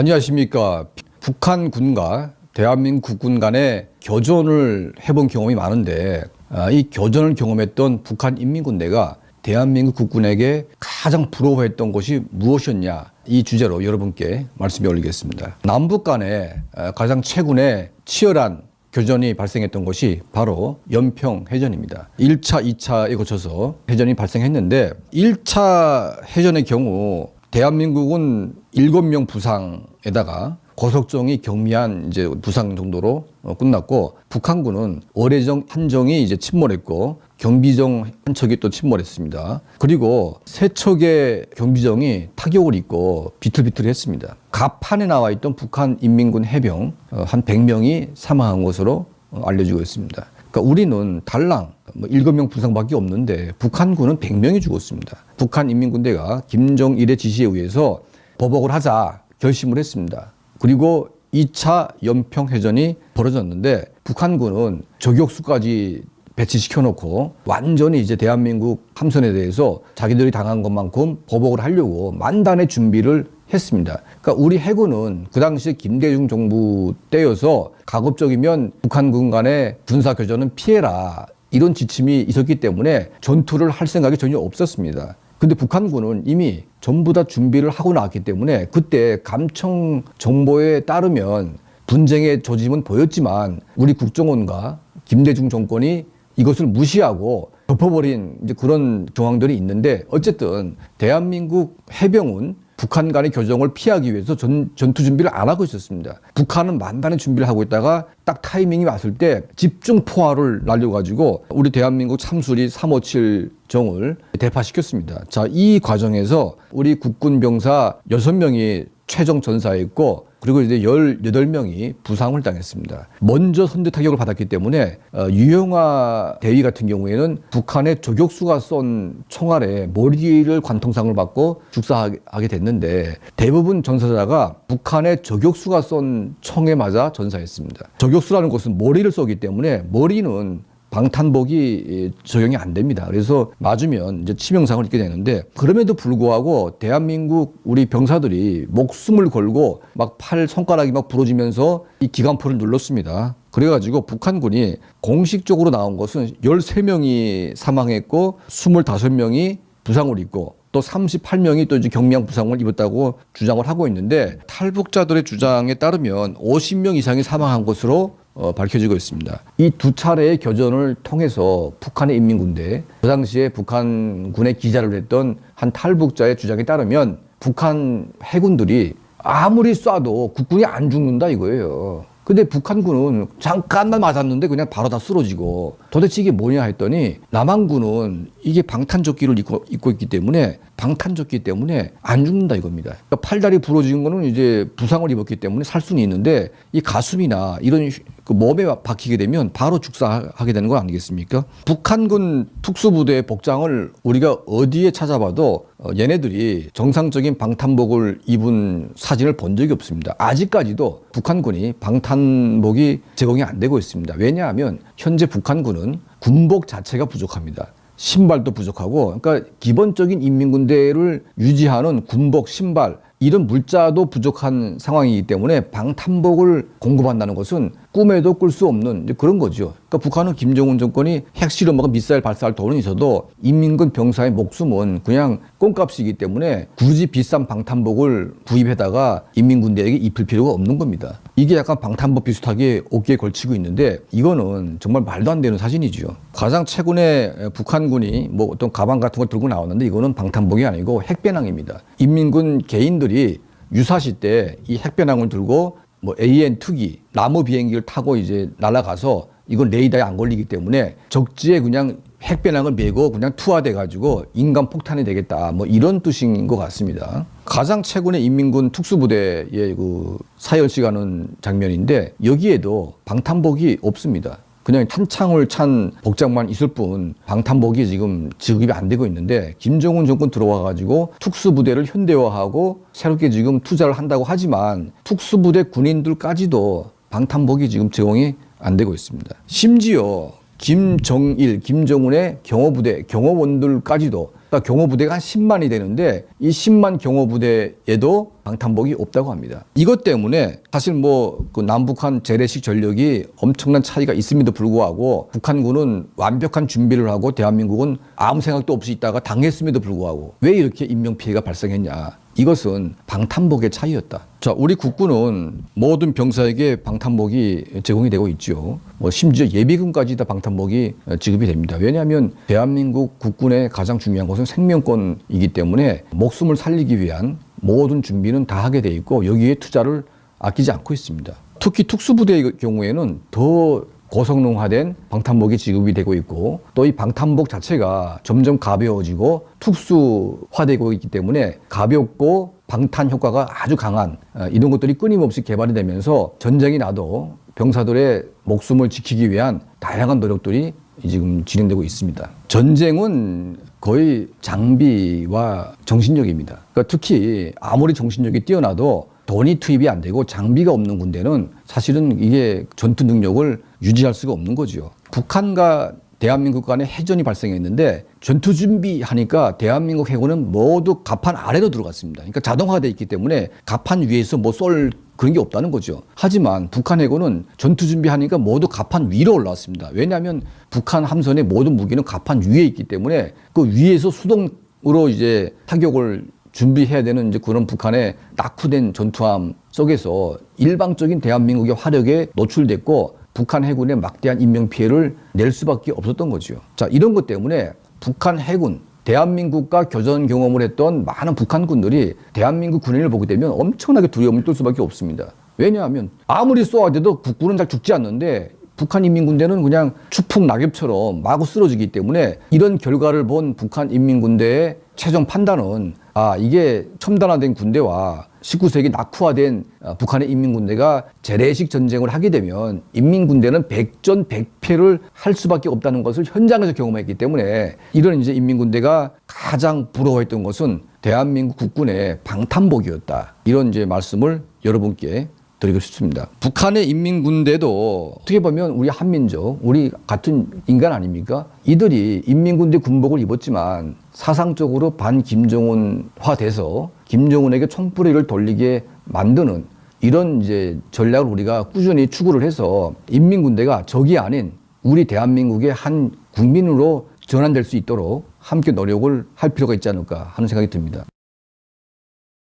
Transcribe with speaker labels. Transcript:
Speaker 1: 안녕하십니까. 북한 군과 대한민국 국군 간의 교전을 해본 경험이 많은데 아, 이 교전을 경험했던 북한 인민군대가 대한민국 국군에게 가장 부러워했던 것이 무엇이었냐 이 주제로 여러분께 말씀에 올리겠습니다. 남북 간에 아, 가장 최근에 치열한 교전이 발생했던 것이 바로 연평 해전입니다. 1차, 2차에 거쳐서 해전이 발생했는데 1차 해전의 경우 대한민국은 7명 부상에다가 고석정이 경미한 이제 부상 정도로 어, 끝났고 북한군은 어뢰정 한 정이 이제 침몰했고 경비정 한 척이 또 침몰했습니다. 그리고 세 척의 경비정이 타격을 입고 비틀비틀했습니다. 갑판에 나와 있던 북한 인민군 해병 어, 한 100명이 사망한 것으로 어, 알려지고 있습니다. 그러니까 우리는 달랑 뭐 7명 부상밖에 없는데 북한군은 100명이 죽었습니다. 북한 인민군대가 김정일의 지시에 의해서 보복을 하자 결심을 했습니다. 그리고 2차 연평해전이 벌어졌는데 북한군은 저격수까지 배치시켜 놓고 완전히 이제 대한민국 함선에 대해서 자기들이 당한 것만큼 보복을 하려고 만단의 준비를 했습니다. 그러니까 우리 해군은 그 당시 김대중 정부 때여서 가급적이면 북한군 간의 군사 교전은 피해라 이런 지침이 있었기 때문에 전투를 할 생각이 전혀 없었습니다. 근데 북한군은 이미 전부 다 준비를 하고 나왔기 때문에 그때 감청 정보에 따르면 분쟁의 조짐은 보였지만 우리 국정원과 김대중 정권이 이것을 무시하고 덮어버린 이제 그런 정황들이 있는데 어쨌든 대한민국 해병은 북한 간의 교정을 피하기 위해서 전, 전투 준비를 안 하고 있었습니다. 북한은 만반의 준비를 하고 있다가 딱 타이밍이 왔을 때 집중 포화를 날려가지고 우리 대한민국 참수리 357 정을 대파시켰습니다. 자, 이 과정에서 우리 국군 병사 6명이 최종 전사했고 그리고 이제 18명이 부상을 당했습니다. 먼저 선제 타격을 받았기 때문에 어, 유영아 대위 같은 경우에는 북한의 저격수가 쏜 총알에 머리를 관통상을 받고 죽사하게 됐는데 대부분 전사자가 북한의 저격수가 쏜 총에 맞아 전사했습니다. 저격수라는 것은 머리를 쏘기 때문에 머리는 방탄복이 적용이 안 됩니다. 그래서 맞으면 이제 치명상을 입게 되는데 그럼에도 불구하고 대한민국 우리 병사들이 목숨을 걸고 막 팔 손가락이 막 부러지면서 이 기관포를 눌렀습니다. 그래가지고 북한군이 공식적으로 나온 것은 13명이 사망했고 25명이 부상을 입고 또 38명이 또 이제 경미한 부상을 입었다고 주장을 하고 있는데 탈북자들의 주장에 따르면 50명 이상이 사망한 것으로 어, 밝혀지고 있습니다. 이 두 차례의 교전을 통해서 북한의 인민군대, 그 당시에 북한군의 기자를 했던 한 탈북자의 주장에 따르면 북한 해군들이 아무리 쏴도 국군이 안 죽는다 이거예요. 근데 북한군은 잠깐만 맞았는데 그냥 바로 다 쓰러지고 도대체 이게 뭐냐 했더니 남한군은 이게 방탄조끼를 입고, 입고 있기 때문에 방탄조끼 때문에 안 죽는다 이겁니다. 그러니까 팔다리 부러진 거는 이제 부상을 입었기 때문에 살 수는 있는데 이 가슴이나 이런 휴- 그 몸에 박히게 되면 바로 죽사하게 되는 거 아니겠습니까? 북한군 특수부대의 복장을 우리가 어디에 찾아봐도 어, 얘네들이 정상적인 방탄복을 입은 사진을 본 적이 없습니다. 아직까지도 북한군이 방탄복이 제공이 안 되고 있습니다. 왜냐하면 현재 북한군은 군복 자체가 부족합니다. 신발도 부족하고 그러니까 기본적인 인민군대를 유지하는 군복, 신발 이런 물자도 부족한 상황이기 때문에 방탄복을 공급한다는 것은 꿈에도 꿀 수 없는 그런 거죠. 그러니까 북한은 김정은 정권이 핵실험하고 미사일 발사할 돈은 있어도 인민군 병사의 목숨은 그냥 꽁값이기 때문에 굳이 비싼 방탄복을 구입해다가 인민군대에게 입힐 필요가 없는 겁니다. 이게 약간 방탄복 비슷하게 어깨에 걸치고 있는데 이거는 정말 말도 안 되는 사진이죠. 가장 최근에 북한군이 뭐 어떤 가방 같은 걸 들고 나왔는데 이거는 방탄복이 아니고 핵배낭입니다. 인민군 개인들이 유사시 때 이 핵배낭을 들고 뭐 AN 투기 나무 비행기를 타고 이제 날아가서 이건 레이더에 안 걸리기 때문에 적지에 그냥 핵배낭을 메고 그냥 투하돼 가지고 인간 폭탄이 되겠다 뭐 이런 뜻인 것 같습니다. 가장 최근에 인민군 특수부대의 그 사열시 가는 장면인데 여기에도 방탄복이 없습니다. 그냥 탄창을 찬 복장만 있을 뿐 방탄복이 지금 지급이 안 되고 있는데 김정은 정권 들어와 가지고 특수부대를 현대화하고 새롭게 지금 투자를 한다고 하지만 특수부대 군인들까지도 방탄복이 지금 제공이 안 되고 있습니다. 심지어 김정일, 김정은의 경호부대, 경호원들까지도 그러니까 경호부대가 한 10만이 되는데 이 10만 경호부대에도 방탄복이 없다고 합니다. 이것 때문에 사실 뭐 그 남북한 재래식 전력이 엄청난 차이가 있음에도 불구하고 북한군은 완벽한 준비를 하고 대한민국은 아무 생각도 없이 있다가 당했음에도 불구하고 왜 이렇게 인명 피해가 발생했냐? 이것은 방탄복의 차이였다. 자, 우리 국군은 모든 병사에게 방탄복이 제공이 되고 있죠. 뭐 심지어 예비군까지 다 방탄복이 지급이 됩니다. 왜냐하면 대한민국 국군의 가장 중요한 것은 생명권이기 때문에 목숨을 살리기 위한 모든 준비는 다 하게 돼 있고 여기에 투자를 아끼지 않고 있습니다. 특히 특수부대의 경우에는 더 고성능화된 방탄복이 지급이 되고 있고 또 이 방탄복 자체가 점점 가벼워지고 특수화되고 있기 때문에 가볍고 방탄 효과가 아주 강한 어, 이런 것들이 끊임없이 개발이 되면서 전쟁이 나도 병사들의 목숨을 지키기 위한 다양한 노력들이 지금 진행되고 있습니다. 전쟁은 거의 장비와 정신력입니다. 그러니까 특히 아무리 정신력이 뛰어나도 돈이 투입이 안 되고 장비가 없는 군대는 사실은 이게 전투 능력을 유지할 수가 없는 거죠. 북한과 대한민국 간에 해전이 발생했는데 전투 준비하니까 대한민국 해군은 모두 갑판 아래로 들어갔습니다. 그러니까 자동화돼 있기 때문에 갑판 위에서 뭐 쏠 그런 게 없다는 거죠. 하지만 북한 해군은 전투 준비하니까 모두 갑판 위로 올라왔습니다. 왜냐하면 북한 함선의 모든 무기는 갑판 위에 있기 때문에 그 위에서 수동으로 이제 타격을 준비해야 되는 이제 그런 북한의 낙후된 전투함 속에서 일방적인 대한민국의 화력에 노출됐고 북한 해군의 막대한 인명 피해를 낼 수밖에 없었던 거죠. 자, 이런 것 때문에 북한 해군 대한민국과 교전 경험을 했던 많은 북한군들이 대한민국 군인을 보게 되면 엄청나게 두려움을 떨 수밖에 없습니다. 왜냐하면 아무리 쏘아대도 국군은 잘 죽지 않는데 북한 인민군대는 그냥 추풍 낙엽처럼 마구 쓰러지기 때문에 이런 결과를 본 북한 인민군대의 최종 판단은 아 이게 첨단화된 군대와 19세기 낙후화된 어, 북한의 인민군대가 재래식 전쟁을 하게 되면 인민군대는 백전 백패를 할 수밖에 없다는 것을 현장에서 경험했기 때문에 이런 이제 인민군대가 가장 부러워했던 것은 대한민국 국군의 방탄복이었다 이런 이제 말씀을 여러분께 드리고 싶습니다. 북한의 인민군대도 어떻게 보면 우리 한민족, 우리 같은 인간 아닙니까? 이들이 인민군대 군복을 입었지만 사상적으로 반 김정은화 돼서 김정은에게 총뿌리를 돌리게 만드는 이런 이제 전략을 우리가 꾸준히 추구를 해서 인민군대가 적이 아닌 우리 대한민국의 한 국민으로 전환될 수 있도록 함께 노력을 할 필요가 있지 않을까 하는 생각이 듭니다.